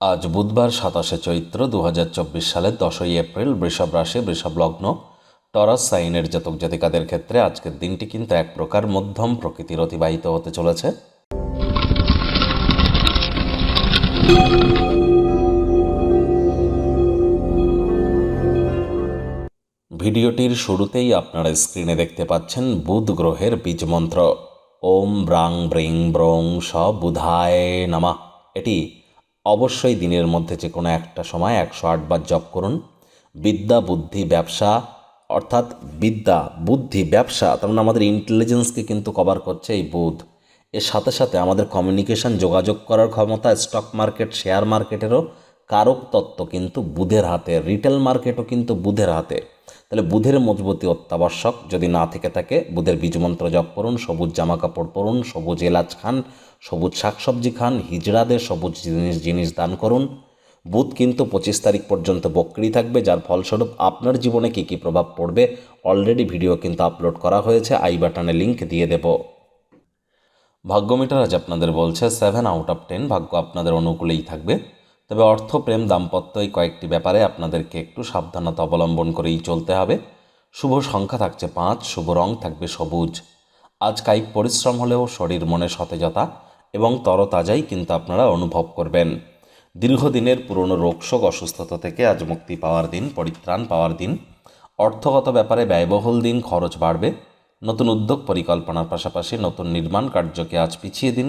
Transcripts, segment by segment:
আজ বুধবার সাতাশে চৈত্র দু হাজার চব্বিশ সালের দশই এপ্রিল বৃষভ রাশি, বৃষভ লগ্ন, টরাস সাইনের জাতক জাতিকাদের ক্ষেত্রে আজকের দিনটি কিন্তু এক প্রকার মধ্যম প্রকৃতির অতিবাহিত হতে চলেছে। ভিডিওটির শুরুতেই আপনারা স্ক্রিনে দেখতে পাচ্ছেন বুধ গ্রহের বীজ মন্ত্র। ওম ব্রাং ব্রিং ব্রং স বুধায় নামা। এটি অবশ্যই দিনের মধ্যে যে কোনো একটা সময় একশো আটবার জপ করুন। বিদ্যা, বুদ্ধি, ব্যবসা, অর্থাৎ বিদ্যা, বুদ্ধি, ব্যবসা, তার মানে আমাদের ইন্টেলিজেন্সকে কিন্তু কভার করছে এই বুধ। এর সাথে সাথে আমাদের কমিউনিকেশন যোগাযোগ করার ক্ষমতা স্টক মার্কেট শেয়ার মার্কেটেরও কারক তত্ত্ব কিন্তু বুধের হাতে রিটেল মার্কেটও কিন্তু বুধের হাতে। তাহলে বুধের মজবুতি অত্যাবশ্যক, যদি না থেকে থাকে, বুধের বীজমন্ত্র জপ করুন, সবুজ জামা কাপড় পরুন, সবুজ এলাচ খান, সবুজ শাকসবজি খান, হিজড়াদের সবুজ জিনিস জিনিস দান করুন। বুধ কিন্তু পঁচিশ তারিখ পর্যন্ত বক্রি থাকবে, যার ফলস্বরূপ আপনার জীবনে কী কী প্রভাব পড়বে অলরেডি ভিডিও কিন্তু আপলোড করা হয়েছে, আই বাটনে লিঙ্ক দিয়ে দেব। ভাগ্যমিটার আজ আপনাদের বলছে সেভেন আউট অফ টেন ভাগ্য আপনাদের অনুকূলেই থাকবে। তবে অর্থ প্রেম দাম্পত্য এই কয়েকটি ব্যাপারে আপনাদেরকে একটু সাবধানতা অবলম্বন করেই চলতে হবে। শুভ সংখ্যা থাকছে পাঁচ, শুভ রং থাকবে সবুজ। আজ কায়িক পরিশ্রম হলেও শরীর মনে সতেজতা এবং তরতাজাই কিন্তু আপনারা অনুভব করবেন। দীর্ঘদিনের পুরনো রোগশোক অসুস্থতা থেকে আজ মুক্তি পাওয়ার দিন, পরিত্রাণ পাওয়ার দিন। অর্থগত ব্যাপারে ব্যয়বহুল দিন, খরচ বাড়বে। নতুন উদ্যোগ পরিকল্পনার পাশাপাশি নতুন নির্মাণ কার্যকে আজ পিছিয়ে দিন।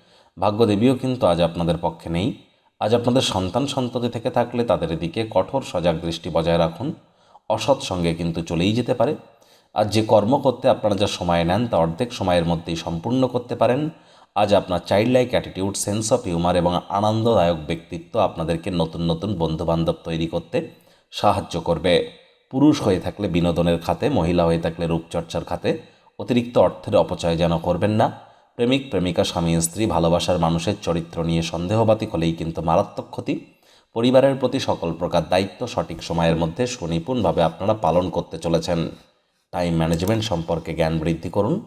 ভাগ্যদেবীও কিন্তু আজ আপনাদের পক্ষে নেই। আজ আপনাদের সন্তান সন্ততি থেকে থাকলে তাদের দিকে কঠোর সজাগ দৃষ্টি বজায় রাখুন। অসৎ সঙ্গে কিন্তু চলেই যেতে পারে। আর যে কর্ম করতে আপনারা যা সময় নেন, তা অর্ধেক সময়ের মধ্যেই সম্পূর্ণ করতে পারেন। আজ আপনার child like attitude sense of humour এবং আনন্দদায়ক ব্যক্তিত্ব আপনাদেরকে নতুন নতুন বন্ধুবান্ধব তৈরি করতে সাহায্য করবে। পুরুষ হয়ে থাকলে বিনোদনের খাতে, মহিলা হয়ে থাকলে রূপচর্চার খাতে অতিরিক্ত অর্থের অপচয় যেন করবেন না। প্রেমিক, প্রেমিকা, স্বামী, স্ত্রী, ভালোবাসার মানুষের চরিত্র নিয়ে সন্দেহবাতিক হলেই কিন্তু মারাত্মক ক্ষতি। পরিবারের প্রতি সকল প্রকার দায়িত্ব সঠিক সময়ের মধ্যে সুনিপুণভাবে আপনারা পালন করতে চলেছেন। টাইম ম্যানেজমেন্ট সম্পর্কে জ্ঞান বৃদ্ধি করুন।